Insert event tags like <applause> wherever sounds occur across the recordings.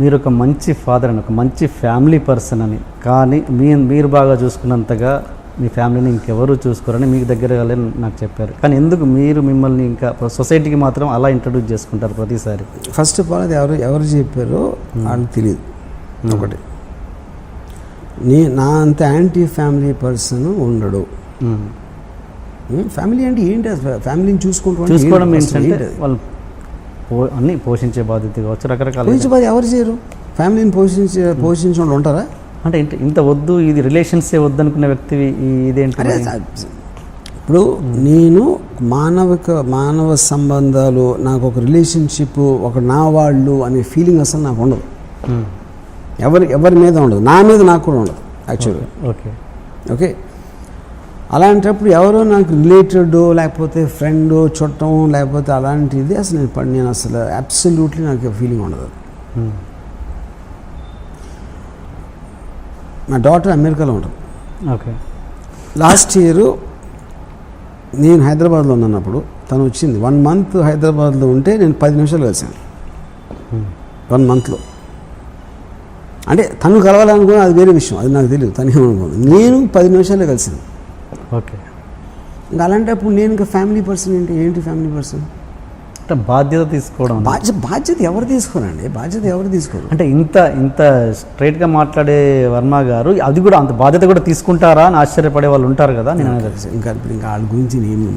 మీరు ఒక మంచి ఫాదర్ అని ఒక మంచి ఫ్యామిలీ పర్సన్ అని కానీ మీ మీరు బాగా చూసుకున్నంతగా మీ ఫ్యామిలీని ఇంకెవరు చూసుకోరని మీకు దగ్గర వాళ్ళే నాకు చెప్పారు. కానీ ఎందుకు మీరు మిమ్మల్ని ఇంకా సొసైటీకి మాత్రం అలా ఇంట్రడ్యూస్ చేసుకుంటారు ప్రతిసారి? ఫస్ట్ ఆఫ్ ఆల్ అది ఎవరు ఎవరు చెప్పారో వాళ్ళకి తెలియదు. ఒకటి. నీ నా అంత యాంటీ ఫ్యామిలీ పర్సన్ ఉండడు. ఫ్యామిలీ అంటే ఏంటి? ఫ్యామిలీని చూసుకుంటూ చూసుకోవడం ఏంటంటే? వాళ్ళు పో అన్ని పోషించే బాధ్యత కావచ్చు రకరకాల పోషించబోదు ఎవరు చేయరు? ఫ్యామిలీని పోషించే పోషించే వాళ్ళు ఉంటారా? అంటే ఇంత ఇంత వద్దు ఇది రిలేషన్సే వద్దు అనుకున్న వ్యక్తి ఇదేంటి ఇప్పుడు నేను మానవిక మానవ సంబంధాలు నాకు ఒక రిలేషన్షిప్ ఒక నా వాళ్ళు అనే ఫీలింగ్ అసలు నాకు ఉండదు. మ్మ్. ఎవరి ఎవరి మీద ఉండదు. నా మీద నాకు కూడా ఉండదు యాక్చువల్గా ఓకే. ఓకే? అలాంటప్పుడు ఎవరో నాకు రిలేటెడ్ లేకపోతే ఫ్రెండ్ చుట్టం లేకపోతే అలాంటిది అసలు నేను నేను అసలు అబ్సల్యూట్లీ నాకు ఫీలింగ్ ఉండదు. మ్మ్. నా డాటర్ అమెరికాలో ఉంటుంది. ఓకే. లాస్ట్ ఇయర్ నేను హైదరాబాద్లో ఉన్నప్పుడు తను వచ్చింది. వన్ మంత్ హైదరాబాద్లో ఉంటే నేను పది నిమిషాలు కలిసాను. వన్ మంత్లో అంటే తను కలవాలనుకుని అది వేరే విషయం. అది నాకు తెలియదు తను ఏమనుకోదు? నేను పది నిమిషాలే కలిసాను ఓకే. ఇంకా అలాంటప్పుడు నేను ఇంకా ఫ్యామిలీ పర్సన్ ఏంటి? ఏంటి ఫ్యామిలీ పర్సన్ అంటే బాధ్యత తీసుకోవడం. బాధ్యత బాధ్యత ఎవరు తీసుకోరండి? బాధ్యత ఎవరు తీసుకోరు? అంటే ఇంత ఇంత స్ట్రైట్గా మాట్లాడే వర్మ గారు అది కూడా అంత బాధ్యత కూడా తీసుకుంటారా అని ఆశ్చర్యపడే వాళ్ళు ఉంటారు కదా నేను అనేది ఇంకా ఇప్పుడు ఇంకా వాళ్ళ గురించి నేను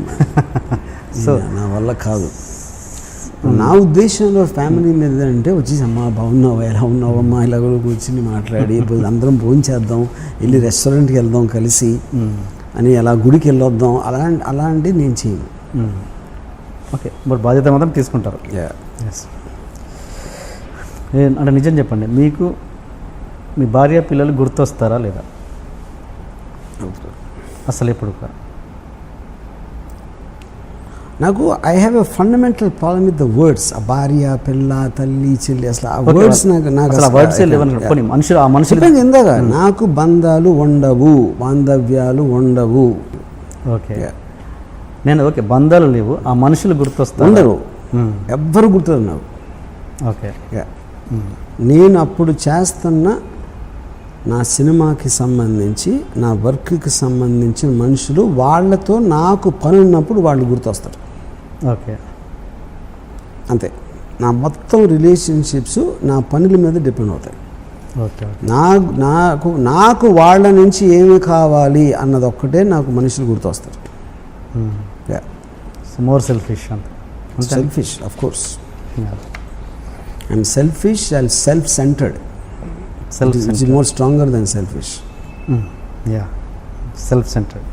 సో <laughs> నా వల్ల కాదు. నా ఉద్దేశంలో ఫ్యామిలీ మీద అంటే వచ్చేసి అమ్మా బాగున్నావా? ఎలా ఉన్నావు? అమ్మా ఇలా కూడా కూర్చుని మాట్లాడి అందరం భోజనం చేద్దాం వెళ్ళి రెస్టారెంట్కి వెళ్దాం కలిసి. అని అలా గుడికి వెళ్ళొద్దాం అలాంటి అలాంటివి నేను చేయను ఓకే. మరి బాధ్యత మాత్రం తీసుకుంటారు. ఎస్ అంటే నిజం చెప్పండి. మీకు మీ భార్య పిల్లలు గుర్తొస్తారా లేదా? అసలు ఎప్పుడు కూడా. నాకు I have a fundamental problem with the words ఆ భార్య పిల్ల తల్లి చెల్లి అసలు ఆ వర్డ్స్ నాకు నాకు మనుషులు ఆ మనుషులు ఇందాక నాకు బంధాలు ఉండవు బాంధవ్యాలు ఉండవు. ఓకే. నేను ఓకే బంధాలు లేవు ఆ మనుషులు గుర్తొస్తారు? ఉండరు. ఎవ్వరు గుర్తురు నాకు ఓకే. నేను అప్పుడు చేస్తున్న నా సినిమాకి సంబంధించి నా వర్క్కి సంబంధించిన మనుషులు వాళ్ళతో నాకు పని ఉన్నప్పుడు వాళ్ళు గుర్తొస్తారు. ఓకే. అంతే. నా మొత్తం రిలేషన్షిప్స్ నా పనుల మీద డిపెండ్ అవుతాయి. ఓకే నా నాకు నాకు వాళ్ళ నుంచి ఏమి కావాలి అన్నది ఒక్కటే నాకు మనుషులు గుర్తొస్తారు. మోర్ సెల్ఫిష్ అంత. అంతే selfish of course I'm selfish and self centred self it's more stronger than selfish yeah self centred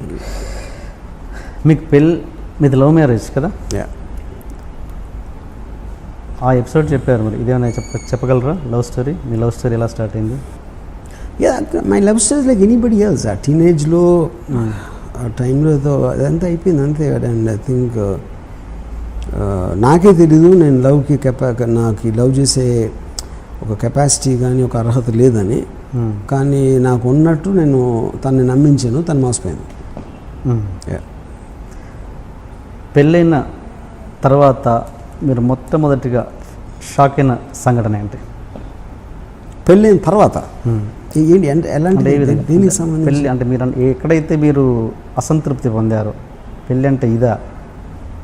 మీకు పెళ్ళి మీది లవ్ మ్యారేజ్ కదా? యా ఆ ఎపిసోడ్ చెప్పారు మరి. ఇదేమైనా చెప్ప చెప్పగలరా? Love story? మీ లవ్ స్టోరీ ఎలా స్టార్ట్ అయింది? Yeah my love stories like anybody else ఆ టీనేజ్లో ఆ టైంలో ఏదో అదంతా అయిపోయింది అంతే అండ్ ఐ థింక్ నాకే తెలీదు నేను లవ్కి కెపా నాకు లవ్ చేసే ఒక కెపాసిటీ కానీ ఒక అర్హత లేదని. Hmm. కానీ నాకు ఉన్నట్టు నేను తనని నమ్మించాను తను మోసపోయింది. Hmm. పెళ్ళైన తర్వాత మీరు మొట్టమొదటిగా షాక్ అయిన సంఘటన ఏంటి? పెళ్ళైన తర్వాత? ఏంటి అంటే ఎలాంటి దీనికి సంబంధించి? పెళ్ళి అంటే మీరు ఎక్కడైతే మీరు అసంతృప్తి పొందారో పెళ్ళి అంటే ఇదా?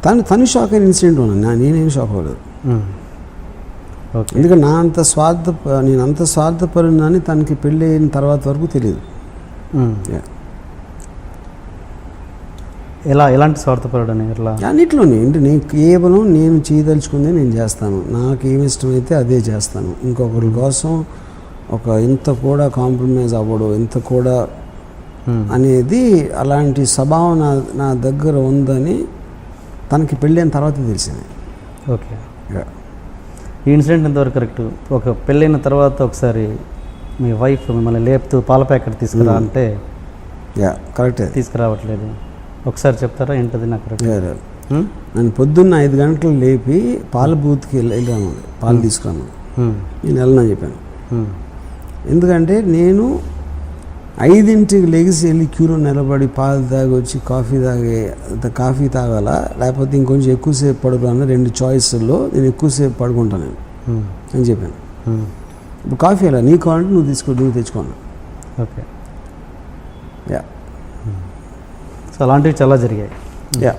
తను తను షాక్ అయిన ఇన్సిడెంట్ ఉన్నాను నా- నేనేం షాక్ అవ్వలేదు. ఓకే. ఎందుకంటే నా అంత స్వార్థ నేను అంత స్వార్థపరునని తనకి పెళ్ళి అయిన తర్వాత వరకు తెలియదు. ఎలా ఎలాంటి స్వార్థపరుడు అని ఎట్లా? అన్నిట్లోనే అంటే నేను కేవలం నేను చేయదలుచుకుందే నేను చేస్తాను. నాకు ఏమి ఇష్టమైతే అదే చేస్తాను. ఇంకొకరి కోసం ఒక ఇంత కూడా కాంప్రమైజ్ అవ్వడు ఇంత కూడా. అనేది అలాంటి స్వభావం నా నా దగ్గర ఉందని తనకి పెళ్ళైన తర్వాత తెలిసింది. ఓకే. ఈ ఇన్సిడెంట్ ఎంతవరకు కరెక్ట్? ఒక పెళ్ళైన తర్వాత ఒకసారి మీ వైఫ్ మిమ్మల్ని లేపుతూ పాల ప్యాకెట్ తీసుకురా. అంటే యా కరెక్టే. తీసుకురావట్లేదు. ఒకసారి చెప్తారా? ఏంటది నాకు. నన్ను పొద్దున్న ఐదు గంటలు లేపి పాల బూత్కి వెళ్ళి వెళ్ళాను పాలు తీసుకున్నాను. నేను వెళ్ళనని చెప్పాను. ఎందుకంటే నేను ఐదింటికి లెగిసి వెళ్ళి క్యూలో నిలబడి పాలు తాగి వచ్చి కాఫీ తాగే కాఫీ తాగాల? లేకపోతే ఇంకొంచెం ఎక్కువసేపు పడుకోవాలని రెండు చాయిస్ల్లో నేను ఎక్కువసేపు పడుకుంటాను నేను అని చెప్పాను. ఇప్పుడు కాఫీ అలా నీకు కావాలంటే నువ్వు తీసుకో నువ్వు తెచ్చుకోను ఓకే. యా. సో అలాంటివి చాలా జరిగాయి. యా